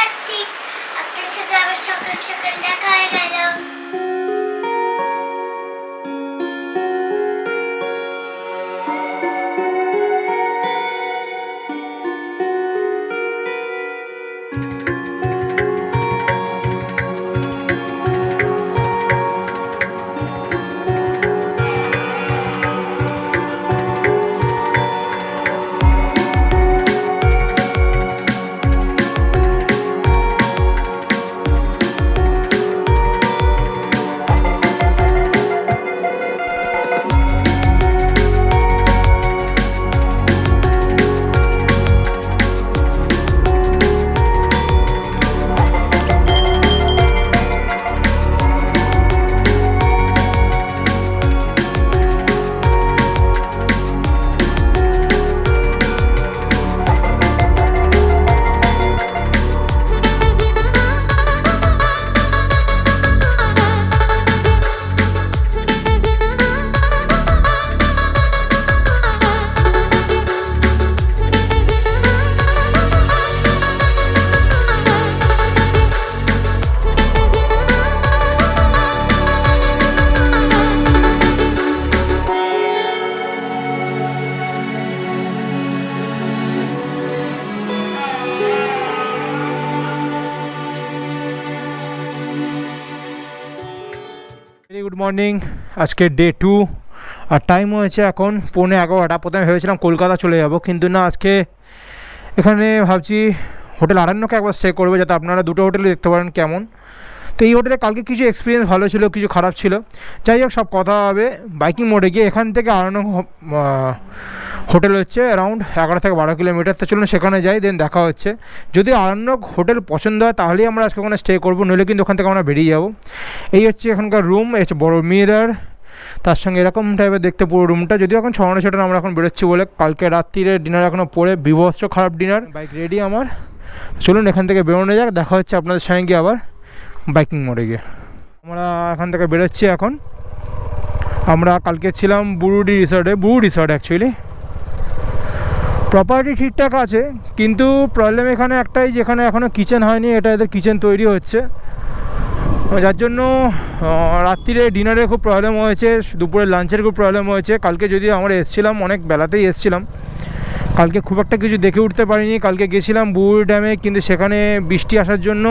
কার্তিক আপনার সাথে আবার সকাল সকাল দেখা হয়ে গেল মর্নিং আজকে ডে টু আর টাইম হয়েছে এখন পৌনে এগারোটা। প্রথমে ভেবেছিলাম কলকাতা চলে যাব, কিন্তু না, আজকে এখানে ভাবছি হোটেল আরান্যকে একবার স্টে করব, যাতে আপনারা দুটো হোটেলে দেখতে পারেন কেমন। তো এই হোটেলে কালকে কিছু এক্সপিরিয়েন্স ভালো ছিল, কিছু খারাপ ছিল। যাই হোক, সব কথা হবে। বাইকিং মোডে গিয়ে এখান থেকে আরণ্য হোটেল হচ্ছে অ্যারাউন্ড এগারো থেকে বারো কিলোমিটার তো চলুন, সেখানে যাই দেন দেখা হচ্ছে। যদি আরণ্যক হোটেল পছন্দ হয়, তাহলেই আমরা আজকে ওখানে স্টে করব, নইলে কিন্তু ওখান থেকে আমরা বেরিয়ে যাব। এই হচ্ছে এখানকার রুম হচ্ছে বড় মিরার তার সঙ্গে এরকম টাইপের দেখতে পুরো রুমটা যদিও এখন ছড়ানো ছোটো আমরা এখন বেরোচ্ছি বলে, কালকে রাত্রিরে ডিনার এখনও পরে, বিভৎস খারাপ ডিনার বাইক রেডি আমার। চলুন, এখান থেকে বেরোনো যাক, দেখা হচ্ছে আপনাদের সঙ্গে আবার। বাইকিং মোড়ে গিয়ে। আমরা এখান থেকে বেরোচ্ছি এখন। আমরা কালকে ছিলাম বুরুডি রিসর্টে বুরু রিসর্ট অ্যাকচুয়ালি প্রপার্টি ঠিকঠাক আছে, কিন্তু প্রবলেম এখানে একটাই যেখানে এখনও কিচেন হয়নি, এটা এদের কিচেন তৈরি হচ্ছে। যার জন্য রাত্রিরে ডিনারে খুব প্রবলেম হয়েছে, দুপুরে লাঞ্চের খুব প্রবলেম হয়েছে। কালকে যদি আমরা এসেছিলাম, অনেক বেলাতেই এসেছিলাম। কালকে খুব একটা কিছু দেখে উঠতে পারিনি। কালকে গেছিলাম বুড়ি ড্যামে কিন্তু সেখানে বৃষ্টি আসার জন্য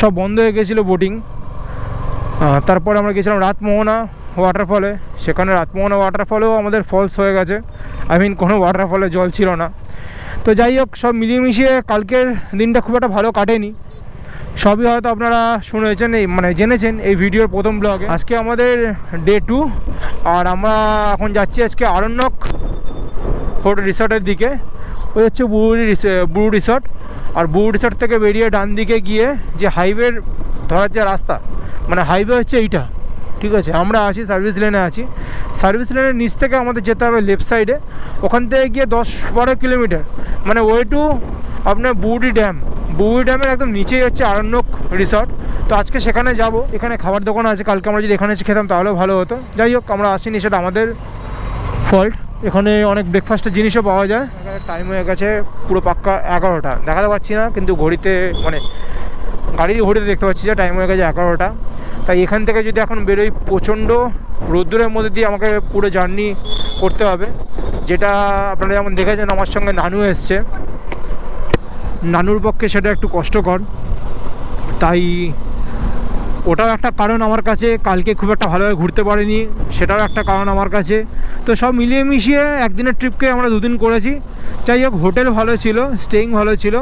সব বন্ধ হয়ে গেছিল বোটিং তারপর আমরা গেছিলাম রাতমোহনা ওয়াটারফলে সেখানে রাতমোহনা ওয়াটারফলেও আমাদের ফলস হয়ে গেছে। আই মিন কোনো ওয়াটারফলে জল ছিল না। তো যাই হোক, সব মিলিয়ে মিশিয়ে কালকের দিনটা খুব একটা ভালো কাটেনি। সবই হয়তো আপনারা শুনেছেন এই মানে জেনেছেন এই ভিডিওর প্রথম ব্লগে আজকে আমাদের ডে টু আর আমরা এখন যাচ্ছি আজকে আরণ্যক। হোটেল রিসর্টের দিকে। ওই হচ্ছে বুড়ি বুড়ু রিসর্ট। আর বুড়ু রিসর্ট থেকে বেরিয়ে ডান দিকে গিয়ে যে হাইওয়ের ধরার যে রাস্তা মানে হাইওয়ে হচ্ছে এইটা, ঠিক আছে? আমরা আছি, সার্ভিস লেনে আছি। সার্ভিস লেনের নিচ থেকে আমাদের যেতে হবে লেফট সাইডে। ওখান থেকে গিয়ে দশ বারো কিলোমিটার। মানে ওয়ে টু আপনার বুড়ি ড্যাম। বুড়ি ড্যামের একদম নিচেই হচ্ছে আরণ্যক রিসর্ট। তো আজকে সেখানে যাব। এখানে খাবার দোকান আছে। কালকে আমরা যদি এখানে এসে খেতাম তাহলেও ভালো হতো। যাই হোক, আমরা আসিনি, সেটা আমাদের ফল্ট এখানে অনেক ব্রেকফাস্টের জিনিসও পাওয়া যায়। টাইম হয়ে গেছে, পুরো পাক্কা এগারোটা। দেখাতে পাচ্ছি না, কিন্তু ঘড়িতে মানে গাড়ির ঘড়িতে দেখতে পাচ্ছি যে টাইম হয়ে গেছে এগারোটা। তাই এখান থেকে যদি এখন বেরোই, প্রচণ্ড রোদ্দুরের মধ্যে দিয়ে আমাকে পুরো জার্নি করতে হবে। যেটা আপনারা যেমন দেখেছেন, আমার সঙ্গে নানু এসছে। নানুর পক্ষে সেটা একটু কষ্টকর। তাই ওটাও একটা কারণ আমার কাছে, কালকে খুব একটা ভালোভাবে ঘুরতে পারিনি, সেটাও একটা কারণ আমার কাছে। তো সব মিলিয়ে মিশিয়ে একদিনের ট্রিপকে আমরা দুদিন করেছি। যাই হোক, হোটেল ভালো ছিল স্টেইং ভালো ছিল।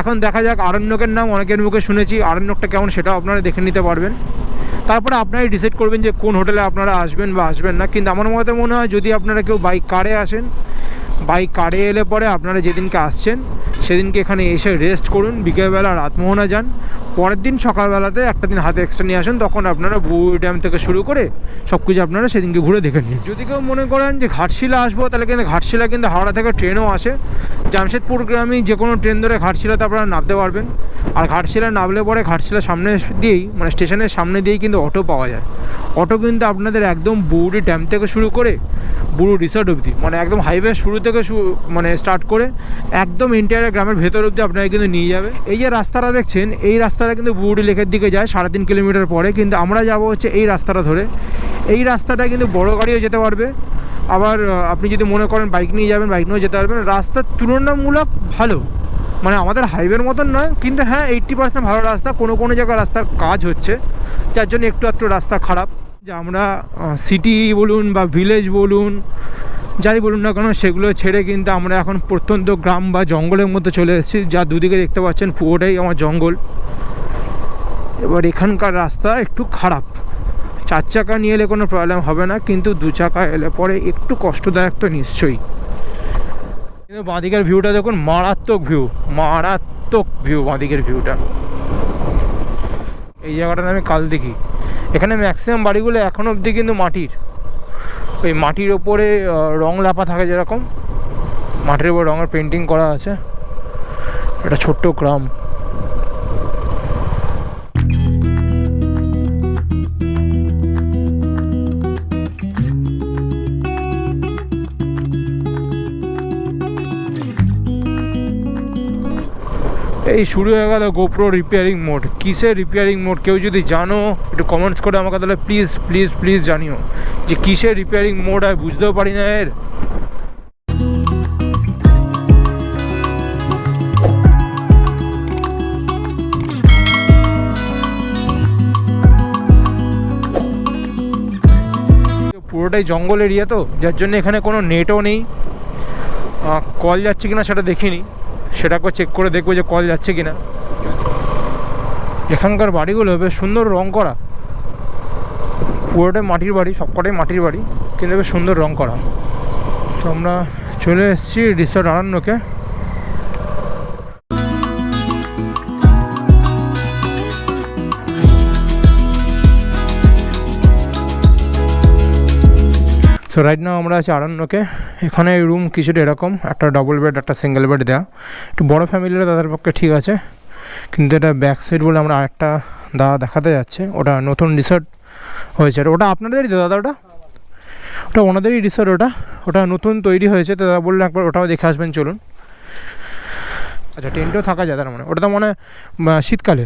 এখন দেখা যাক আরণ্যকের নাম অনেকের মুখে শুনেছি। আরণ্যকটা কেমন সেটাও আপনারা দেখে নিতে পারবেন। তারপরে আপনারাই ডিসাইড করবেন যে কোন হোটেলে আপনারা আসবেন বা আসবেন না। কিন্তু আমার মতে মনে হয় যদি আপনারা কেউ বাইক কারে আসেন বাইক কারে এলে পরে আপনারা যেদিনকে আসছেন, সেদিনকে এখানে এসে রেস্ট করুন, বিকেলবেলা রাতমোহনা যান। পরের দিন সকালবেলাতে একটা দিন হাতে এক্সট্রা নিয়ে আসেন, তখন আপনারা বুড়ি ড্যাম থেকে শুরু করে সব কিছু আপনারা সেদিনকে ঘুরে দেখে নিন। যদি কেউ মনে করেন যে ঘাটশিলা আসব, তাহলে কিন্তু ঘাটশিলা কিন্তু হাওড়া থেকে ট্রেনও আসে। জামশেদপুর গ্রামে যে কোনো ট্রেন ধরে ঘাটশিলাতে আপনারা নামতে পারবেন। আর ঘাটশিলা নামলে পরে ঘাটশিলা সামনে দিয়েই মানে স্টেশনের সামনে দিয়েই কিন্তু অটো পাওয়া যায়। অটো কিন্তু আপনাদের একদম বুড়ি ড্যাম থেকে শুরু করে বুড়ো রিসর্ট অবধি মানে একদম হাইওয়ে শুরু থেকে শু- মানে স্টার্ট করে একদম ইন্টারিয়ার গ্রামের ভেতর অবধি আপনাকে কিন্তু নিয়ে যাবে। এই যে রাস্তাটা দেখছেন, এই রাস্তাটা কিন্তু বুড়ি লেকের দিকে যায়, সাড়ে তিন কিলোমিটার পরে। কিন্তু আমরা যাব হচ্ছে এই রাস্তাটা ধরে। এই রাস্তাটা কিন্তু বড় গাড়িও যেতে পারবে। আবার আপনি যদি মনে করেন বাইক নিয়ে যাবেন বাইক নিয়েও যেতে পারবেন। রাস্তা তুলনামূলক ভালো। মানে আমাদের হাইওয়ের মতন নয়, কিন্তু হ্যাঁ এইট্টি পার্সেন্ট ভালো রাস্তা। কোনো কোনো জায়গায় রাস্তার কাজ হচ্ছে। যার জন্য একটু একটু রাস্তা খারাপ। যে আমরা সিটি বলুন বা ভিলেজ বলুন যাই বলুন না কেন, সেগুলো ছেড়ে কিন্তু আমরা এখন প্রত্যন্ত গ্রাম বা জঙ্গলের মধ্যে চলে এসেছি, যা দুদিকে দেখতে পাচ্ছেন পুরোটাই আমার জঙ্গল। এবার এখানকার রাস্তা একটু খারাপ। চার চাকা নিয়ে এলে কোনো প্রবলেম হবে না, কিন্তু দু চাকা এলে পরে একটু কষ্টদায়ক তো নিশ্চয়ই। কিন্তু বাঁদিকের ভিউটা দেখুন, মারাত্মক ভিউ মারাত্মক ভিউ বাঁদিকের ভিউটা এই জায়গাটার আমি কাল দেখি এখানে ম্যাক্সিমাম বাড়িগুলো এখন অবধি কিন্তু মাটির। ওই মাটির ওপরে রং লাপা থাকে যেরকম। মাটির ওপর রঙের পেন্টিং করা আছে। এটা ছোট্ট গ্রাম। এই শুরু হয়ে গেল গোপ্রো রিপেয়ারিং মোড কিসের রিপেয়ারিং মোড কেউ যদি জানো, একটু কমেন্টস করে আমাকে তাহলে প্লিজ প্লিজ প্লিজ জানিও। যে কিসের রিপেয়ারিং মোড আর বুঝতেও পারি না এর। পুরোটাই জঙ্গল এরিয়া তো, যার জন্য এখানে কোনো নেটও নেই। কল যাচ্ছে কিনা সেটা দেখিনি। সেটাকে চেক করে দেখব যে কল যাচ্ছে কিনা। এখানকার বাড়িগুলো বেশ সুন্দর রং করা। পুরোটাই মাটির বাড়ি, সবকটাই মাটির বাড়ি। কিন্তু বেশ সুন্দর রং করা। তো আমরা চলে এসেছি রিসর্ট আরান্যকে সো রাইট নাও আমরা আছি আরণ্যকে। এখানে রুম কিছুটা এরকম, একটা ডবল বেড একটা সিঙ্গেল বেড দেওয়া একটু বড় ফ্যামিলিরা তাদের পক্ষে ঠিক আছে। কিন্তু এটা ব্যাক সাইড বলে আমরা আরেকটা দাদা দেখাতে যাচ্ছে। ওটা নতুন রিসর্ট হয়েছে। ওটা আপনাদেরই তো দাদা ওটা? ওটা ওনাদেরই রিসর্ট ওটা? ওটা নতুন তৈরি হয়েছে, তো দাদা বললেন একবার ওটাও দেখে আসবেন, চলুন। আচ্ছা টেন্টও থাকা যায় তার মানে। ওটা তো মনে শীতকালে।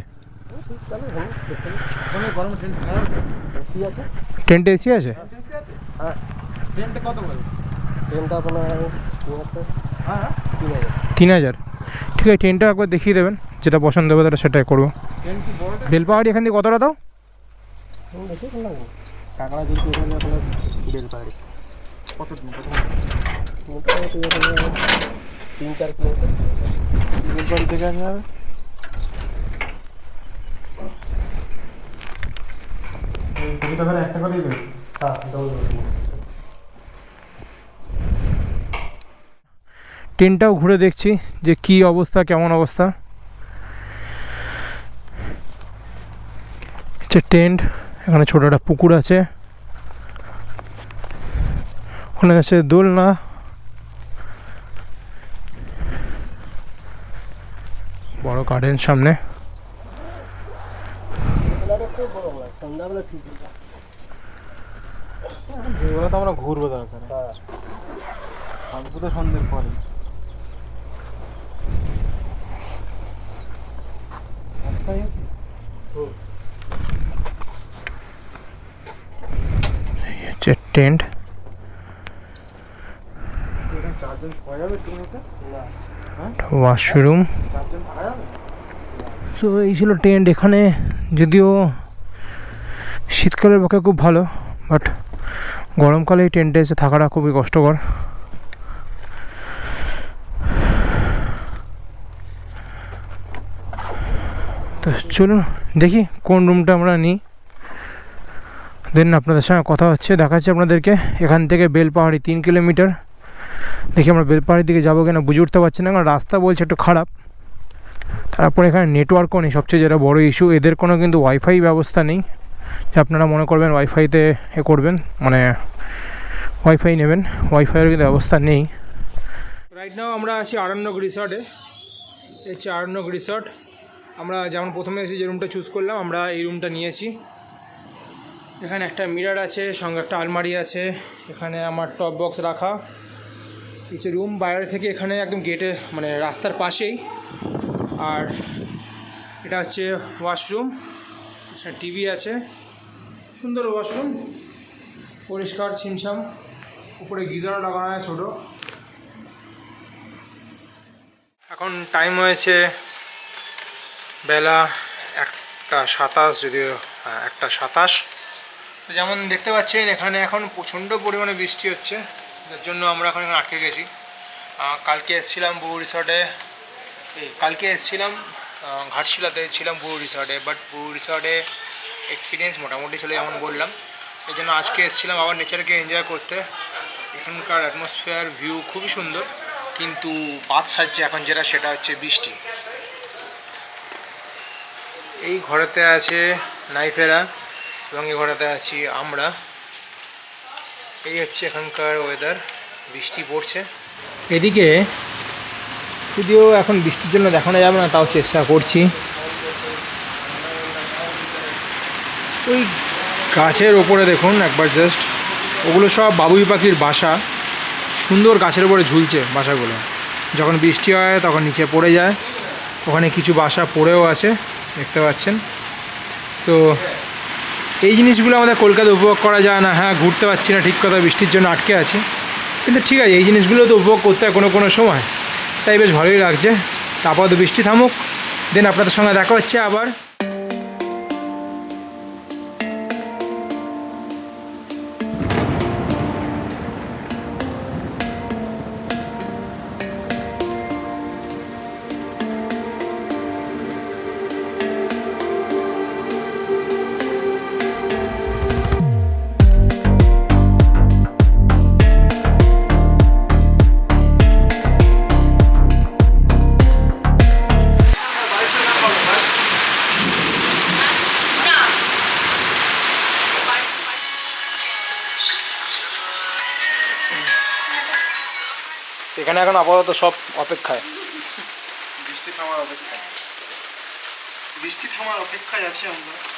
টেন্টে এসি আছে? তিন হাজার। ঠিক আছে ট্রেনটা একবার দেখিয়ে দেবেন, যেটা পছন্দ হবে তাহলে সেটাই করব। বেলপাহাড়ি এখান থেকে কতটা দাও? দেখে লাগবে। কাঁকড়া কিন্তু এখানে আপনার বেল পাহাড়ি কত দিন? মোটামুটি এখানে তিন চার কিলোমিটার থেকে আসা যাবে? একটা করেই দেবে। হ্যাঁ ট্রেনটাও ঘুরে দেখছি যে কি অবস্থা কেমন অবস্থা। টেন্ট এখানে ছোট একটা পুকুর আছে। ওখানে আছে দোলনা। বড় গার্ডেন সামনে। আমরা ঘুরবো দরকার সন্ধ্যের পরে হচ্ছে টেন্ট। ওয়াশরুম। সো এই ছিল টেন্ট এখানে। যদিও শীতকালের পক্ষে খুব ভালো বাট গরমকালে এই টেন্টে এসে থাকাটা খুবই কষ্টকর। তো চলুন দেখি কোন রুমটা আমরা নিই। দেন আপনাদের সঙ্গে কথা হচ্ছে। দেখাচ্ছি আপনাদেরকে। এখান থেকে বেলপাহাড়ি তিন কিলোমিটার। দেখি আমরা বেলপাহাড়ির দিকে যাব কিনা, বুঝে উঠতে পারছি না, কারণ রাস্তা বলছে একটু খারাপ। তারপর এখানে নেটওয়ার্কও নেই, সবচেয়ে যেটা বড় ইস্যু এদের কোনো কিন্তু ওয়াইফাই ব্যবস্থা নেই। যে আপনারা মনে করবেন ওয়াইফাইতে এ করবেন মানে ওয়াইফাই নেবেন। ওয়াইফাইয়ের কিন্তু ব্যবস্থা নেই। রাইট নাও আমরা আছি আরণ্যক রিসর্টে হচ্ছে আরণ্যক রিসর্ট আমরা যেমন প্রথমে এসে যে রুমটা চুজ করলাম, আমরা এই রুমটা নিয়েছি এখানে একটা মিরার আছে সঙ্গে একটা আলমারি আছে। এখানে আমার টপ বক্স রাখা। কিছু রুম বাইরে থেকে এখানে একদম গেটে মানে রাস্তার পাশেই। আর এটা হচ্ছে ওয়াশরুম টিভি আছে। সুন্দর ওয়াশরুম। পরিষ্কার ছিমছাম। উপরে গিজারও লাগানো আছে ছোটো। এখন টাইম হয়েছে বেলা একটা সাতাশ যদিও হ্যাঁ, একটা সাতাশ। তো যেমন দেখতে পাচ্ছেন, এখানে এখন প্রচণ্ড পরিমাণে বৃষ্টি হচ্ছে। যার জন্য আমরা এখন এখানে আটকে গেছি। কালকে এসেছিলাম বহু রিসর্টে এই, কালকে এসেছিলাম ঘাটশিলাতে ছিলাম বহু রিসর্টে বাট বহু রিসর্টে এক্সপিরিয়েন্স মোটামুটি ছিল যেমন বললাম। এই জন্য আজকে এসেছিলাম আবার নেচারকে এনজয় করতে। এখানকার অ্যাটমসফিয়ার ভিউ খুবই সুন্দর, কিন্তু বাদ সাজছে এখন যেটা, সেটা হচ্ছে বৃষ্টি। এই ঘরেতে আছে নাইফেরা। এই ঘরেতে আছি আমরা। এই হচ্ছে এখানকার ওয়েদার বৃষ্টি পড়ছে। এদিকে যদিও এখন বৃষ্টির জন্য দেখানো যাবে না, তাও চেষ্টা করছি। ওই গাছের ওপরে দেখুন একবার জাস্ট ওগুলো সব বাবুই পাখির বাসা। সুন্দর গাছের উপরে ঝুলছে বাসাগুলো। যখন বৃষ্টি হয়, তখন নিচে পড়ে যায়। ওখানে কিছু বাসা পড়েও আছে, দেখতে পাচ্ছেন। সো এই জিনিসগুলো আমাদের কলকাতায় উপভোগ করা যায় না। হ্যাঁ ঘুরতে পারছি না, ঠিক কথা, বৃষ্টির জন্য আটকে আছে। কিন্তু ঠিক আছে, এই জিনিসগুলো তো উপভোগ করতে হয় কোনো কোনো সময়। তাই বেশ ভালোই লাগছে। তারপর তো বৃষ্টি থামুক। দেন আপনাদের সঙ্গে দেখা হচ্ছে আবার। এখানে এখন আপাতত সব অপেক্ষায়। বৃষ্টি থামার অপেক্ষায়। বৃষ্টি থামার অপেক্ষায় আছি আমরা।